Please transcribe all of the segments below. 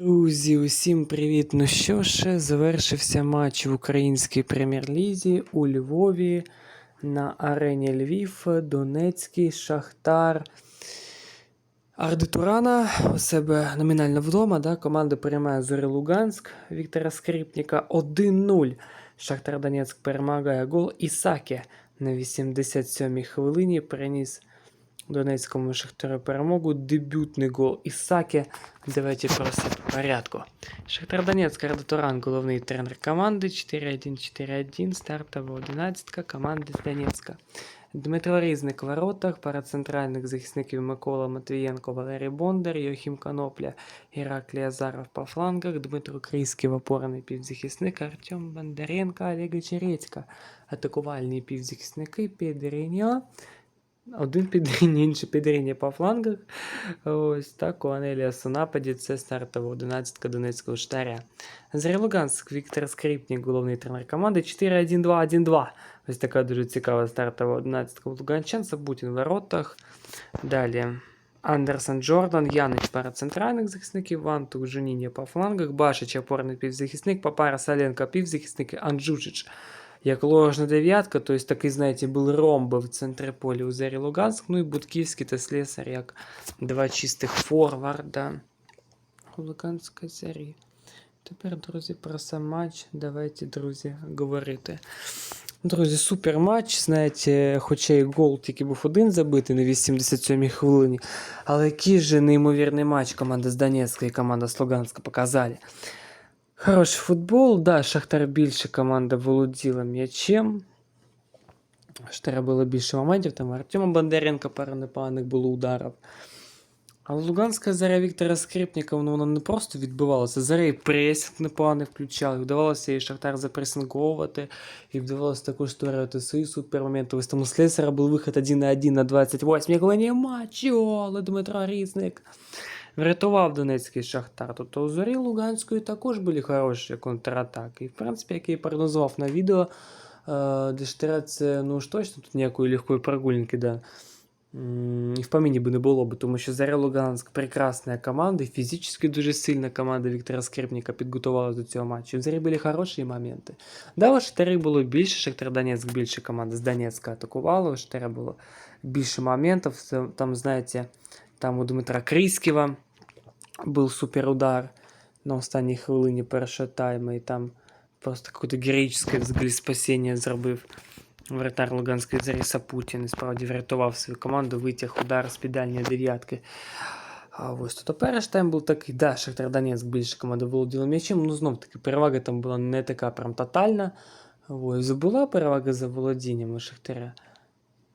Друзі, усім привіт! Ну що ж, завершився матч в українській прем'єр-лізі у Львові на арені Львів, Донецький Шахтар. Ардитурана у себе номінально вдома. Да? Команда приймає Зорі Луганськ Віктора Скрипніка 1-0. Шахтар Донецьк перемагає гол. Ісаке на 87-й хвилині приніс Донецькому Шахтарю перемогу. Дебютний гол Ісаке. Давайте просто по порядку. Шахтар Донецьк, Ардатуран, головний тренер команди. 4-1-4-1, стартова 11 команди з Донецька. Дмитро Різник в воротах, пара центральних захисників Микола Матвієнко, Валерій Бондар, Йохім Конопля, Іраклій Азаров по флангах, Дмитро Крійський в опорний півзахисник, Артем Бондаренко, Олега Черецька. Атакувальні півзахисники Педріньо, один Педріньо, інший Педріньо по флангах. Ось так у Анеліас у нападі це стартова 11 Донецького штаря. Зарі Луганськ, Віктор Скрипник, головний тренер команди 4-1-2-1-2. Ось така дуже цікава стартова 11 Луганчан, Сабутін в воротах. Далі Андерсон Джордан, Янич пара центральних захисників, Вантук, Жуніння по флангах, Башич опорний півзахисник, Папара Саленко півзахисники, Анджушич як ложна дев'ятка, тобто такий, знаєте, були ромби в центрі поля у Зері Луганськ, ну і Будківський та Слесар як два чистих форварда у Луганській Зері. Тепер, друзі, про сам матч давайте, друзі, говорити. Друзі, супер матч. Знаєте, хоча і гол тільки був один забитий на 87-й хвилині, але який же неймовірний матч команда з Донецька і команда з Луганська показали. Хороший футбол, да, Шахтар більше команда володіла м'ячем. Шахтара було більше моментів, там Артема Бондаренка пара непоганих було ударів. А Луганська заря Віктора Скрипніка, ну, вона не просто відбивалася, заря і пресінг непоганий включав, і вдавалося і Шахтар запресинговувати, і вдавалося також створювати свої супермоменти. Ось тому Слесара був вихід 1 на 1 на 28 хвилині матчу, але Дмитро Різник врятував Донецький Шахтар. Тобто у Зорі Луганської також були хороші контратаки. І, в принципі, як я і прогнозував на відео, е, де Штира це ну ж точно тут ніякої легкої прогулянки, да. І в поміні би не було б, тому що Заря Луганськ прекрасна команда, і фізично дуже сильна команда Віктора Скрипника підготувалася до цього матчу. В Зарі були хороші моменти. Да, у Штари було більше, Шахтар Донецьк більше команда з Донецька атакувала, у Штари було більше моментів. Там, знаєте, там у Дмитра Крійського Був суперудар на останній хвилині першого тайму, і там просто якесь героїчне взагалі спасіння зробив вратар Луганської зарі Сапутін. І справді врятував свою команду, витяг удар з підальної дев'ятки. А ось тут перший тайм був такий, да, Шахтар Донецьк більше команда володіла м'ячем, ну знов таки перевага там була не така прям тотальна. Ось була перевага за володінням у Шахтаря.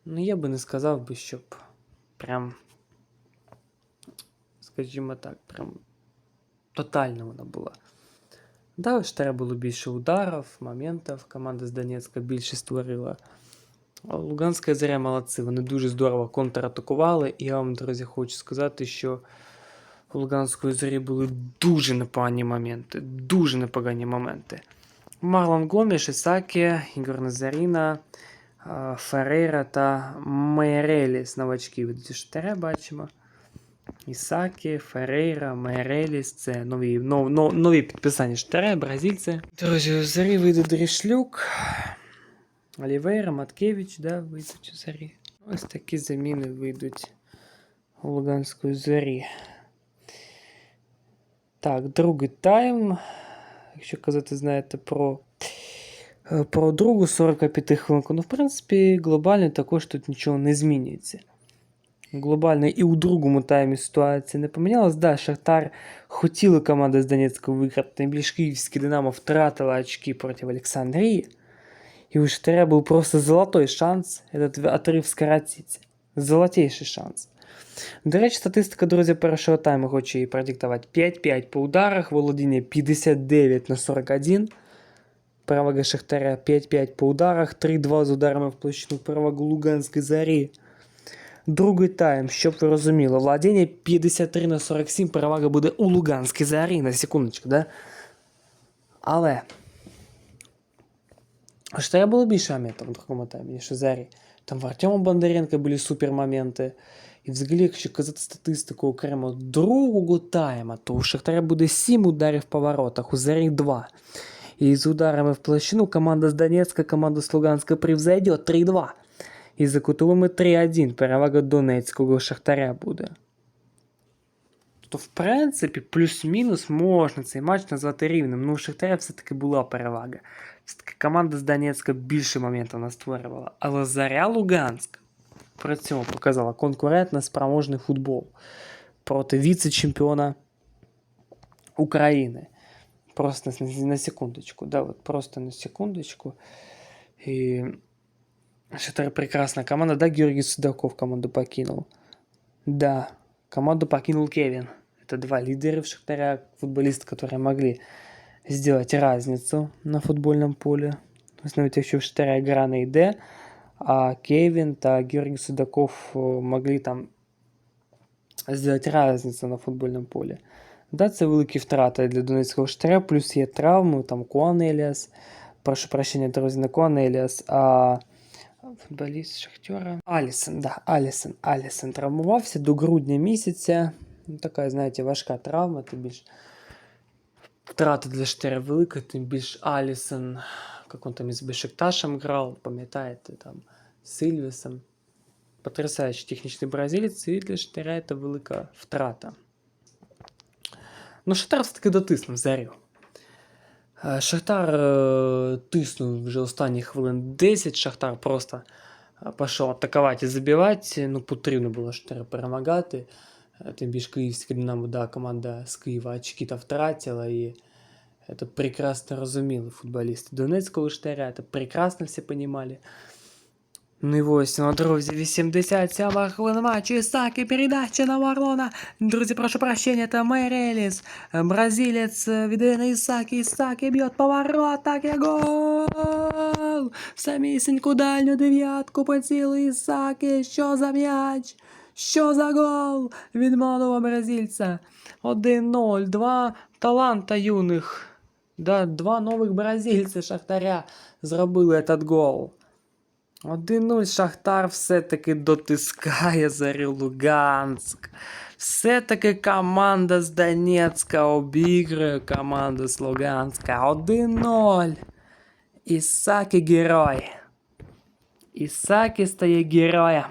Ну я би не сказав би, щоб прям скажімо так, прям тотальна вона була. Да, ось треба було більше ударів, моментів. Команда з Донецька більше створила. А Луганська заря молодці, вони дуже здорово контратакували. І я вам, друзі, хочу сказати, що у Луганської зорі були дуже непогані моменти. Дуже непогані моменти. Марлон Гоміш, Ісакі, Ігор Назаріна, Ферейра та Майреліс новачки від Штаре бачимо. Ісакі, Ферейра, Майреліс це нові нов, нов, нові підписання Штаре, бразильці. Друзі, у Зарі вийде Дрішлюк, Олівейра, Маткевич, да, вийдуть у Зарі. Ось такі заміни вийдуть у Луганської Зарі. Так, другий тайм. Якщо казати, знаєте, про про другу 45 хвилинку, ну, в принципі, глобально також тут нічого не змінюється глобально і у другому таймі ситуація не помінялась. Да, Шахтар хотіли команда з Донецька виграти. Найбільш київське Динамо втратила очки проти Олександрії. І у Шахтаря був просто золотой шанс этот отрыв скоротить. Золотейший шанс. До речі, статистика, друзі, першого тайму хочу її продиктувати. 5-5 по ударах, володіння 59 на 41. Перевага Шахтаря 5-5 по ударах, 3-2 з ударами в площину перевагу Луганської зарі. Другий тайм, щоб ви розуміли, владіння 53 на 47, перевага буде у Луганській зарі, на секундочку, да? Але. Що я було більше моментів в другому таймі, ніж у зарі. Там в Артема Бондаренка були супер моменти. І взагалі, якщо казати статистику окремо другого тайма, то у Шахтаря буде 7 ударів по воротах, у Зарі 2. І з ударами в площину команда з Донецька, команда з Луганська превзойде 3-2. І за кутовими 3-1 перевага Донецького Шахтаря буде. То, в принципі, плюс-мінус можна цей матч назвати рівним. Ну, у Шахтаря все-таки була перевага. Все-таки команда з Донецька більше моментів настворювала. Але Заря Луганськ при цьому показала конкурентно спроможний футбол проти віце-чемпіона України. Просто на, на секундочку, да, вот просто на секундочку. И Шахтар прекрасная команда, да, Георгий Судаков команду покинул. Да, команду покинул Кевин. Это два лидера в Шахтаря, футболисты, которые могли сделать разницу на футбольном поле. Знаете, еще в Шахтаря игра на ИД, а Кевин та Георгий Судаков э, могли там сделать разницу на футбольном поле. Да, це великі втрати для Донецького Шахтаря, плюс є травми, там Куан Еліас, прошу прощення, друзі, не Куан Еліас, а футболіст Шахтера. Алісон, да, Алісон, Алісон травмувався до грудня місяця. Ну, така, знаєте, важка травма, тим більш втрата для Шахтаря велика, тим більш Алісон, як він там із Бешикташем грав, пам'ятаєте, там, з Сильвісом. Потрясаючий технічний бразилець, і для Шахтаря це велика втрата. Ну, Шахтар все-таки дотиснув зарю. Е, Шахтар е, тиснув вже останні хвилин 10. Шахтар просто е, пішов атакувати і забивати. Ну, потрібно було Шахтару перемагати. Е, Тим більше київська Динамо, да, команда з Києва очки то втратила. І це прекрасно розуміли футболісти Донецького Шахтаря. Це прекрасно всі розуміли. Ну і ось, ну, друзі, 87 хвилина матчу. Ісаки, передача на Марлона. Друзі, прошу прощения, это Мэрелис. Бразилец віддає на Ісаки. Ісаки б'ет поворот, так і гол! Самісіньку дальню дев'ятку поцілив Ісаки. Що за м'яч? Що за гол від молодого бразильця? 1-0, два таланта юних. Да, два нових бразильця Шахтаря зробили этот гол. 1-0 Шахтар все-таки дотискає Зарю Луганськ. Все-таки команда з Донецька обігрує команду з Луганська. 1-0. Ісакі герой. Ісакі стає героєм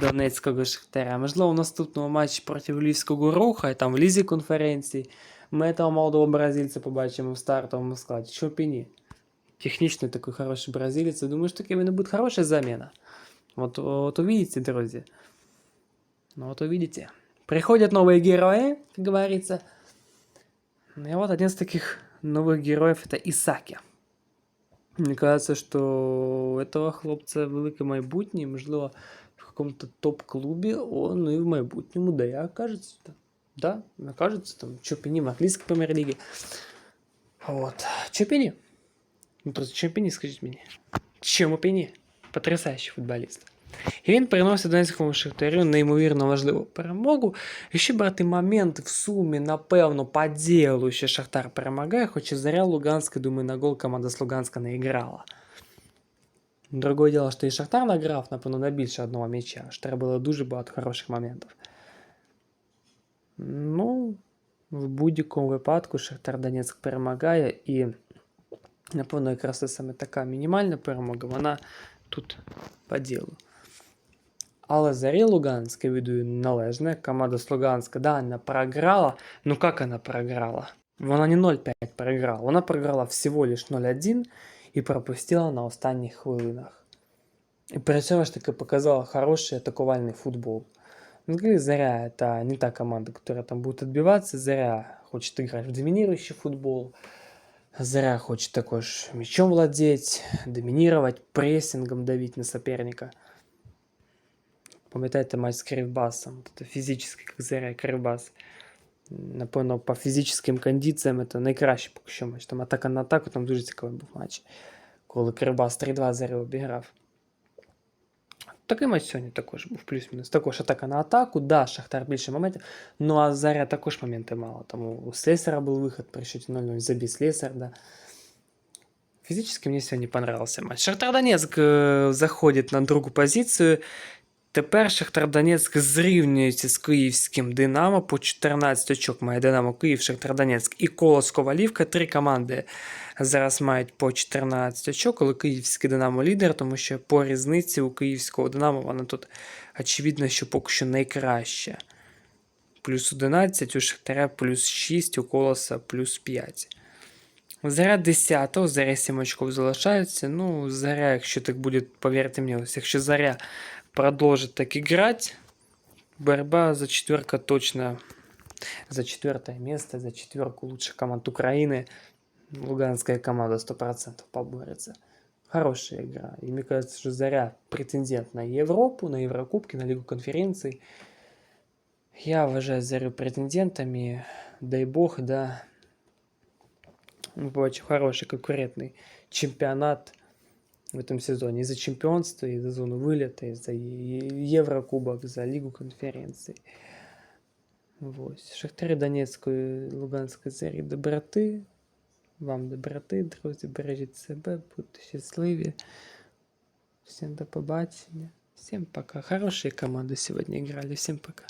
Донецького Шахтаря. Можливо, в наступному матчі проти Львівського руха, і там в лізі конференції, ми того молодого бразильця побачимо в стартовому складі. Чопіні техничный такой хороший бразилец. Я думаю, что Кевину будет хорошая замена. Вот, вот увидите, друзья. Ну вот увидите. Приходят новые герои, как говорится. И вот один из таких новых героев это Исаки. Мне кажется, что у этого хлопца велике майбутнє, можливо, в каком-то топ-клубі, он і в майбутньому да я окажется. Да, окажется там Чопіні в англійській прем'єр-лігі. Вот. Чопіні. Ну, просто Чемпіні, скажіть мені. Чому Піні? Потрясаючий футболіст. І він приносить Донецькому Шахтарю неймовірно важливу перемогу. І ще брати момент в сумі, напевно, по ділу, що Шахтар перемагає, хоча Заря Луганська, думаю, на гол команда з Луганська не грала. Другое дело, що і Шахтар награв, напевно, на більше одного м'яча. Шахтар було дуже багато хороших моментів. Ну, в будь-якому випадку Шахтар Донецьк перемагає і. Напевно, якраз це саме така мінімальна перемога, вона тут по ділу. Але Зарі Луганська віддаю належне. Команда з Луганська, да, вона програла. Ну як вона програла? Вона не 0-5 програла, вона програла всього лиш 0-1 і пропустила на останніх хвилинах. І при цьому ж таки показала хороший атакувальний футбол. Взагалі, Заря это не та команда, которая там будет отбиваться. Заря хочет играть в доминирующий футбол. Заря хочет також мячом владеть, доминировать, прессингом давить на соперника. Пам'ятаєте матч з Кривбасом? Це фізичний, як Заря Кривбас. Напевно, по фізичним кондиціям це найкраще поки що матч. Там атака на атаку, там дуже цікавий був матч. Коли Кривбас 3-2 Заря обіграв. Такий матч сьогодні також був плюс-мінус. Також атака на атаку, да, Шахтар більше моментів. Ну а Заря також моменти мало. Тому у Слесара був виход при счете 0-0, забій Слесар, да. Физически мне сегодня понравился матч. Шахтар Донецк э, заходит на другую позицию. Тепер Шахтар Донецьк зрівнюється з київським Динамо по 14 очок. Має Динамо Київ, Шахтар Донецьк і Колос Ковалівка. Три команди зараз мають по 14 очок, але київський Динамо лідер, тому що по різниці у київського Динамо вона тут очевидно, що поки що найкраща. Плюс 11, у Шахтаря плюс 6, у Колоса плюс 5. Заря 10, Заря 7 очков залишається. Ну, Заря, якщо так буде, повірте мені, ось якщо Заря продолжит так играть, борьба за четверка точно за четвертое место, за четверку лучших команд Украины. Луганская команда 100% поборется. Хорошая игра. И мне кажется, что Заря претендент на Европу, на Еврокубки, на Лигу конференций. Я уважаю Зарю претендентами. Дай бог, да. Мы побачим хороший конкурентный чемпионат в этом сезоне. И за чемпионство, и за зону вылета, и за Е- Еврокубок, за Лигу конференций. Вот. Шахтарі Донецької, Луганської зарі доброти. Вам доброти, друзі, бережіть себе, будьте щасливі. Всім до побачення. Всім пока. Хорошие команды сегодня играли. Всем пока.